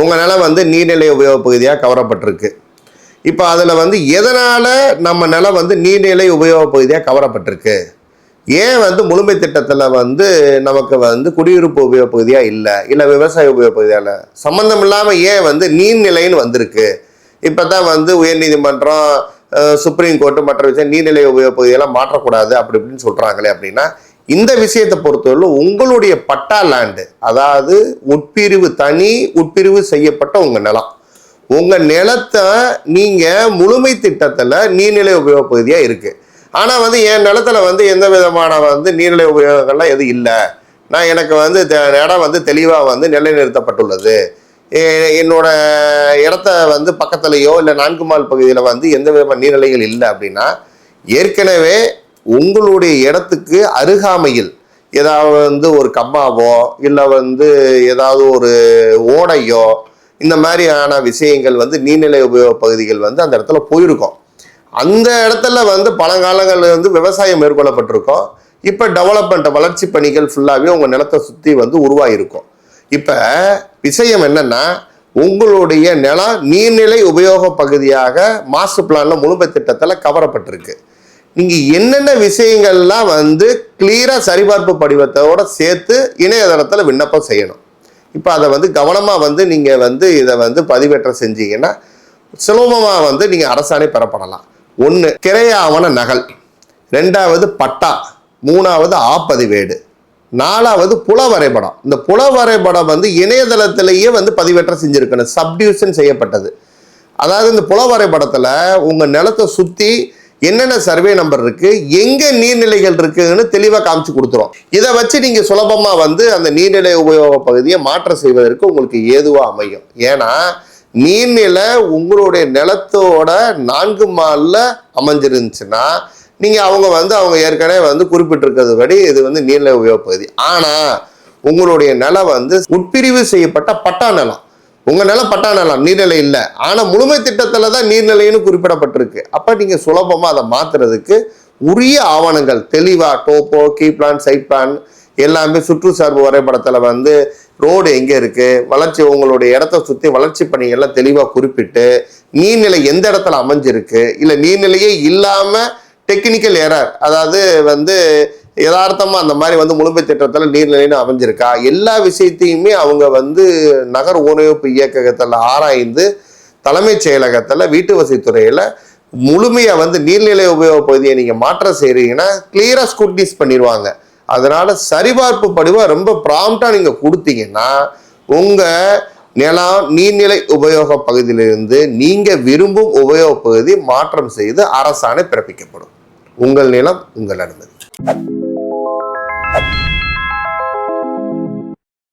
உங்கள் நிலம் வந்து நீர்நிலை உபயோக பகுதியாக கவரப்பட்டிருக்கு. இப்போ அதில் வந்து எதனால் நம்ம நிலம் வந்து நீர்நிலை உபயோக பகுதியாக கவரப்பட்டிருக்கு? ஏன் வந்து முழுமை திட்டத்தில் வந்து நமக்கு வந்து குடியிருப்பு உபயோக பகுதியாக இல்லை? இல்லை விவசாய உபயோக பகுதியாக இல்லை? சம்மந்தம் இல்லாமல் ஏன் வந்து நீர்நிலைன்னு வந்திருக்கு? இப்போ தான் வந்து உயர்நீதிமன்றம் சுப்ரீம் கோர்ட்டு மற்ற விஷயம் நீர்நிலை உபயோக பகுதியெல்லாம் மாற்றக்கூடாது அப்படி இப்படின்னு சொல்கிறாங்களே அப்படின்னா இந்த விஷயத்தை பொறுத்தவரை உங்களுடைய பட்டா லேண்டு அதாவது உட்பிரிவு தனி உட்பிரிவு செய்யப்பட்ட உங்கள் நிலம். உங்கள் நிலத்தை நீங்கள் முழுமை திட்டத்தில் நீர்நிலை உபயோக பகுதியாக இருக்குது ஆனால் வந்து என் நிலத்துல வந்து எந்த விதமான வந்து நீர்நிலை உபயோகங்கள்லாம் எதுவும் இல்லை. நான் எனக்கு வந்து த- இடம் வந்து தெளிவாக வந்து நிலைநிறுத்தப்பட்டுள்ளது. என்னோடய என்னோட இடத்த வந்து பக்கத்துலேயோ இல்லை நான்கு மால் பகுதியில் வந்து எந்த விதமான நீர்நிலைகள் இல்லை அப்படின்னா ஏற்கனவே உங்களுடைய இடத்துக்கு அருகாமையில் ஏதாவது வந்து ஒரு கம்மாவோ இல்லை வந்து ஏதாவது ஒரு ஓடையோ இந்த மாதிரியான விஷயங்கள் வந்து நீர்நிலை உபயோக பகுதிகள் வந்து அந்த இடத்துல போயிருக்கும். அந்த இடத்துல வந்து பழங்காலங்களில் வந்து விவசாயம் மேற்கொள்ளப்பட்டிருக்கோம். இப்போ டெவலப்மெண்ட் வளர்ச்சி பணிகள் ஃபுல்லாகவே உங்கள் நிலத்தை சுற்றி வந்து உருவாகிருக்கும் இப்போ விஷயம் என்னன்னா உங்களுடைய நிலம் நீர்நிலை உபயோக பகுதியாக மாஸ்டர் பிளானில் முழுமை திட்டத்தில் கவரப்பட்டிருக்கு. நீங்கள் என்னென்ன விஷயங்கள்லாம் வந்து கிளியராக சரிபார்ப்பு படிவத்தோட சேர்த்து இணையதளத்தில் விண்ணப்பம் செய்யணும். இப்போ அதை வந்து கவனமாக வந்து நீங்கள் வந்து இதை வந்து பதிவேற்றம் செஞ்சீங்கன்னா சுலபமாக வந்து நீங்கள் அரசாணை பெறப்படலாம். ஒன்று கிரையாவண நகல். ரெண்டாவது பட்டா. மூணாவது ஆப்பதிவேடு. நாலாவது புல வரைபடம் இந்த புல வரைபடம் வந்து இணையதளத்திலேயே வந்து பதிவேற்றம் செஞ்சுருக்கணும். சப்டியூஷன் செய்யப்பட்டது. அதாவது இந்த புல வரைபடத்தில் உங்கள் நிலத்தை சுற்றி என்னென்ன சர்வே நம்பர் இருக்கு எங்க நீர்நிலைகள் இருக்குதுன்னு தெளிவாக காமிச்சு கொடுத்துரும். இதை வச்சு நீங்க சுலபமா வந்து அந்த நீர்நிலை உபயோக பகுதியை மாற்றம் செய்வதற்கு உங்களுக்கு ஏதுவா அமையும். ஏன்னா நீர்நிலை உங்களுடைய நிலத்தோட நான்கு மாலில் அமைஞ்சிருந்துச்சுன்னா நீங்க அவங்க வந்து அவங்க ஏற்கனவே வந்து குறிப்பிட்டிருக்கிறது படி இது வந்து நீர்நிலை உபயோக பகுதி. ஆனா உங்களுடைய நிலம் வந்து உட்பிரிவு செய்யப்பட்ட பட்டா நிலம். உங்க நிலம் பட்டா நிலம் நீர்நிலை இல்லை. ஆனால் முழுமை திட்டத்தில் தான் நீர்நிலைன்னு குறிப்பிடப்பட்டிருக்கு. அப்போ நீங்கள் சுலபமாக அதை மாற்றுறதுக்கு உரிய ஆவணங்கள் தெளிவாக topo key plan site plan எல்லாமே சுற்றுச்சார்பு வரைபடத்தில் வந்து ரோடு எங்கே இருக்குது வளர்ச்சி உங்களுடைய இடத்த சுற்றி வளர்ச்சி பணிகள்லாம் தெளிவாக குறிப்பிட்டு நீர்நிலை எந்த இடத்துல அமைஞ்சிருக்கு இல்லை நீர்நிலையே இல்லாமல் டெக்னிக்கல் எரர் அதாவது வந்து யதார்த்தமாக அந்த மாதிரி வந்து முழுமை திட்டத்தில் நீர்நிலைன்னு அமைஞ்சிருக்கா? எல்லா விஷயத்தையுமே அவங்க வந்து நகர் உணவு இயக்ககத்தில் ஆராய்ந்து தலைமைச் செயலகத்தில் வீட்டு வசதித்துறையில் முழுமையாக வந்து நீர்நிலை உபயோக பகுதியை நீங்கள் மாற்றம் செய்கிறீங்கன்னா கிளியராக ஸ்கூட்னிஸ் பண்ணிடுவாங்க. அதனால் சரிபார்ப்பு படிவாக ரொம்ப ப்ராம்ப்டாக நீங்கள் கொடுத்தீங்கன்னா உங்கள் நிலம் நீர்நிலை உபயோக பகுதியிலிருந்து நீங்கள் விரும்பும் உபயோக பகுதி மாற்றம் செய்து அரசாணை பிறப்பிக்கப்படும். உங்கள் நிலம் உங்கள் அனுமதி. Thank you